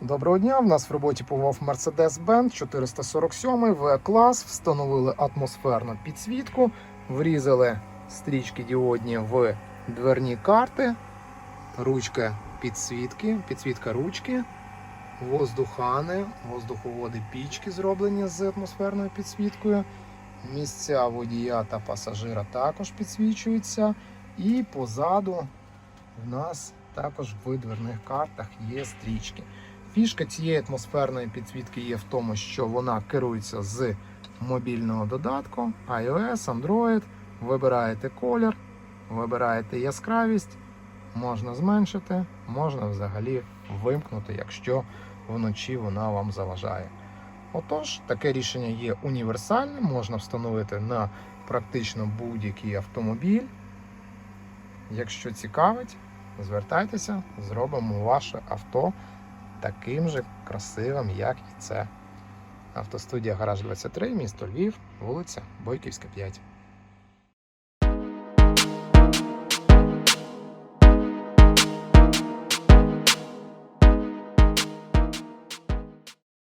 Доброго дня. В нас в роботі повов Mercedes-Benz 447 В-клас. Встановили атмосферну підсвітку, врізали стрічки діодні в дверні карти, ручка підсвітки, підсвітка ручки, воздухани, воздуховоди пічки зроблені з атмосферною підсвіткою. Місця водія та пасажира також підсвічуються. І позаду в нас також в дверних картах є стрічки. Фішка цієї атмосферної підсвітки є в тому, що вона керується з мобільного додатку iOS, Android. Вибираєте колір, вибираєте яскравість, можна зменшити, можна взагалі вимкнути, якщо вночі вона вам заважає. Отож, таке рішення є універсальним, можна встановити на практично будь-який автомобіль. Якщо цікавить, звертайтеся, зробимо ваше авто таким же красивим, як і це. Автостудія Гараж 23, місто Львів, вулиця Бойківська, 5.